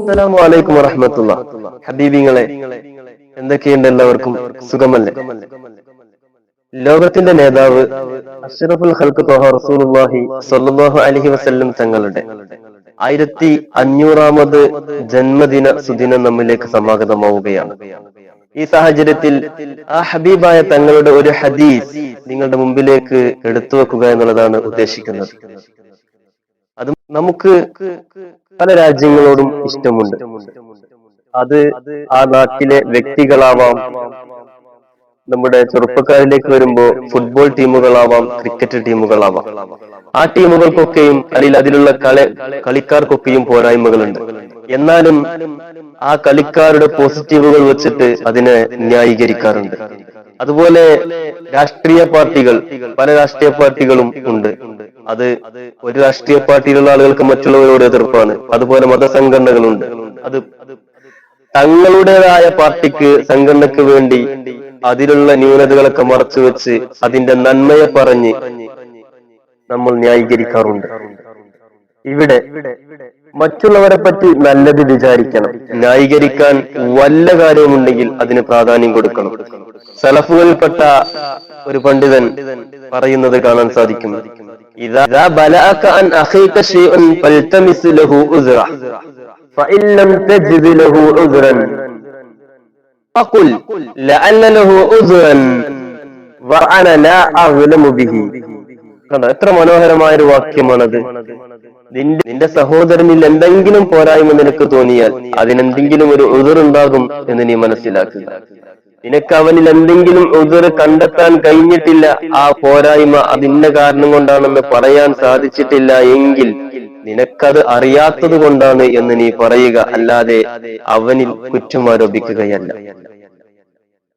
അസ്സലാമു അലൈക്കും വറഹമത്തുള്ള. ഹബീബിങ്ങളെ എന്തൊക്കെയുണ്ട് എല്ലാവർക്കും? സുഖമല്ലേ? ലോകത്തിന്റെ നേതാവ് അഷ്റഫുൽ ഖൽക്ക് ത്വഹ റസൂലുള്ളാഹി സ്വല്ലല്ലാഹു അലൈഹി വസല്ലം തങ്ങളുടെ ആയിരത്തി അഞ്ഞൂറാമത് ജന്മദിന സുദിനം നമ്മിലേക്ക് സമാഗതമാവുകയാണ്. ഈ സാഹചര്യത്തിൽ ആ ഹബീബായ തങ്ങളുടെ ഒരു ഹദീസ് നിങ്ങളുടെ മുമ്പിലേക്ക് എടുത്തു വെക്കുക എന്നുള്ളതാണ് ഉദ്ദേശിക്കുന്നത്. അത് നമുക്ക് പല രാജ്യങ്ങളോടും ഇഷ്ടമുണ്ട്. അത് ആ നാട്ടിലെ വ്യക്തികളാവാം നമ്മുടെ ചെറുപ്പക്കാരിലേക്ക് വരുമ്പോ ഫുട്ബോൾ ടീമുകളാവാം ക്രിക്കറ്റ് ടീമുകളാവാം ആ ടീമുകൾക്കൊക്കെയും അല്ലെങ്കിൽ അതിലുള്ള കളി കളിക്കാർക്കൊക്കെയും പോരായ്മകളുണ്ട്. എന്നാലും ആ കളിക്കാരുടെ പോസിറ്റീവുകൾ വെച്ചിട്ട് അതിനെ ന്യായീകരിക്കാറുണ്ട്. അതുപോലെ രാഷ്ട്രീയ പാർട്ടികൾ പല രാഷ്ട്രീയ പാർട്ടികളും ഉണ്ട്. അത് ഒരു രാഷ്ട്രീയ പാർട്ടിയിലുള്ള ആളുകൾക്ക് മറ്റുള്ളവരോട് എതിർപ്പാണ്. അതുപോലെ മതസംഘടനകളുണ്ട്. അത് തങ്ങളുടേതായ പാർട്ടിക്ക് സംഘടനക്ക് വേണ്ടി അതിലുള്ള ന്യൂനതകളൊക്കെ മറച്ചു വെച്ച് അതിന്റെ നന്മയെ പറഞ്ഞ് നമ്മൾ ന്യായീകരിക്കാറുണ്ട്. ഇവിടെ മറ്റുള്ളവരെ പറ്റി നല്ലത് വിചാരിക്കണം. ന്യായീകരിക്കാൻ വല്ല കാര്യമുണ്ടെങ്കിൽ അതിന് പ്രാധാന്യം കൊടുക്കണം. സലഫുകൾപ്പെട്ട ഒരു പണ്ഡിതൻ പറയുന്നത് കാണാൻ സാധിക്കും. എത്ര മനോഹരമായ ഒരു വാക്യമാണത്. നിന്റെ നിന്റെ സഹോദരനിൽ എന്തെങ്കിലും പോരായ്മ നിനക്ക് തോന്നിയാൽ അതിനെന്തെങ്കിലും ഒരു ഉതിറുണ്ടാകും എന്ന് നീ മനസ്സിലാക്കുക. നിനക്ക് അവനിൽ എന്തെങ്കിലും ഉതിർ കണ്ടെത്താൻ കഴിഞ്ഞിട്ടില്ല ആ പോരായ്മ അതിന്റെ കാരണം കൊണ്ടാണെന്ന് പറയാൻ സാധിച്ചിട്ടില്ല എങ്കിൽ നിനക്കത് അറിയാത്തത് കൊണ്ടാണ് എന്ന് നീ പറയുക. അല്ലാതെ അവനിൽ കുറ്റമാരോപിക്കുകയല്ല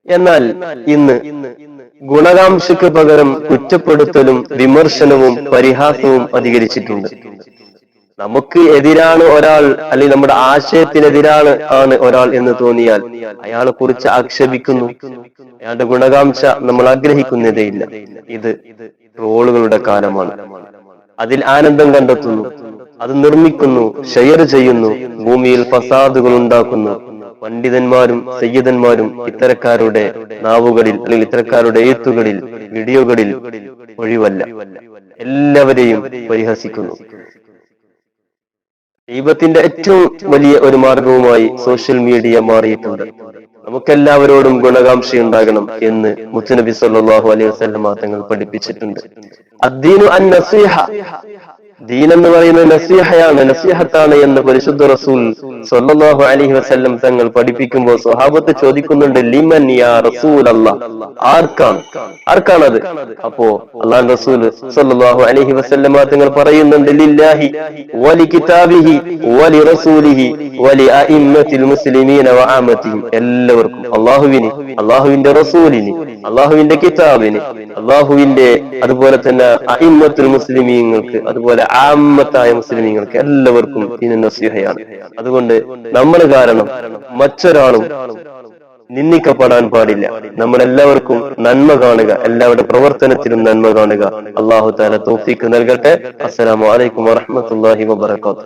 എന്നാൽ ഇന്ന് ഗുണകാംക്ഷയ്ക്ക് പകരം കുറ്റപ്പെടുത്തലും വിമർശനവും പരിഹാസവും അധികരിച്ചിട്ടുണ്ട്. നമുക്ക് എതിരാണ് ഒരാൾ അല്ലെങ്കിൽ നമ്മുടെ ആശയത്തിനെതിരാണ് ആണ് ഒരാൾ എന്ന് തോന്നിയാൽ അയാളെ കുറിച്ച് ആക്ഷേപിക്കുന്നു. അയാളുടെ ഗുണകാംക്ഷ നമ്മൾ ആഗ്രഹിക്കുന്നതേയില്ല. ഇത് റോളുകളുടെ കാലമാണ്. അതിൽ ആനന്ദം കണ്ടെത്തുന്നു. അത് നിർമ്മിക്കുന്നു ഷെയർ ചെയ്യുന്നു ഭൂമിയിൽ ഫസാദുകൾ ഉണ്ടാക്കുന്നു. പണ്ഡിതന്മാരും സയ്യിദന്മാരും ഇത്തരക്കാരുടെ നാവുകളിൽ അല്ലെങ്കിൽ ഇത്തരക്കാരുടെ എഴുത്തുകളിൽ വീഡിയോകളിൽ ഒഴിവല്ല. എല്ലാവരെയും പരിഹസിക്കുന്നു. ദൈവത്തിന്റെ ഏറ്റവും വലിയ ഒരു മാർഗവുമായി സോഷ്യൽ മീഡിയ മാറിയിട്ടുണ്ട്. നമുക്കെല്ലാവരോടും ഗുണകാംക്ഷ ഉണ്ടാകണം എന്ന് മുത്തുനബി സല്ലാഹു അലൈഹി വസ്ലം തങ്ങൾ പഠിപ്പിച്ചിട്ടുണ്ട്. അദ്ദീനു അൻ നസീഹ ദീൻ എന്ന് പറയുന്നത് നസീഹയാണ് നസീഹത്താണ് എന്ന് പരിശുദ്ധ റസൂൽ സല്ലല്ലാഹു അലഹി വസ്ല്ലം തങ്ങൾ പഠിപ്പിക്കുമ്പോൾ സ്വഹാബത്ത് ചോദിക്കുന്നുണ്ട് ലിമൻ യാ റസൂൽ ആർക്കാണ്? ആർക്കാണത്? അപ്പോ അള്ളാൻ റസൂൽ സല്ലല്ലാഹു അലഹി വസ്ല്ലം തങ്ങൾ പറയുന്നുണ്ട് ലില്ലാഹി വലി കിതാബിഹി വലി റസൂലിഹി വലി അഇമ്മത്തിൽ മുസ്ലിമീന വ എല്ലാവർക്കും അള്ളാഹുവിന് അള്ളാഹുവിന്റെ റസൂലിന് അള്ളാഹുവിന്റെ കിതാബിന് അള്ളാഹുവിന്റെ അതുപോലെ തന്നെ അഇമ്മത്തുൽ മുസ്ലിമീങ്ങൾക്ക് അതുപോലെ ആമത്തായ മുസ്ലിമീങ്ങൾക്ക് എല്ലാവർക്കും ഇതിന് നസീഹയാണ്. അതുകൊണ്ട് നമ്മൾ കാരണം മറ്റൊരാളും നിന്ദിക്കപ്പെടാൻ പാടില്ല. നമ്മൾ എല്ലാവർക്കും നന്മ കാണുക എല്ലാവരുടെ പ്രവർത്തനത്തിലും നന്മ കാണുക. അള്ളാഹു താല തോഫിക്ക് നൽകട്ടെ. അസ്സലാമു അലൈക്കും വറഹമത്തല്ലാഹി വബർക്കാത്തു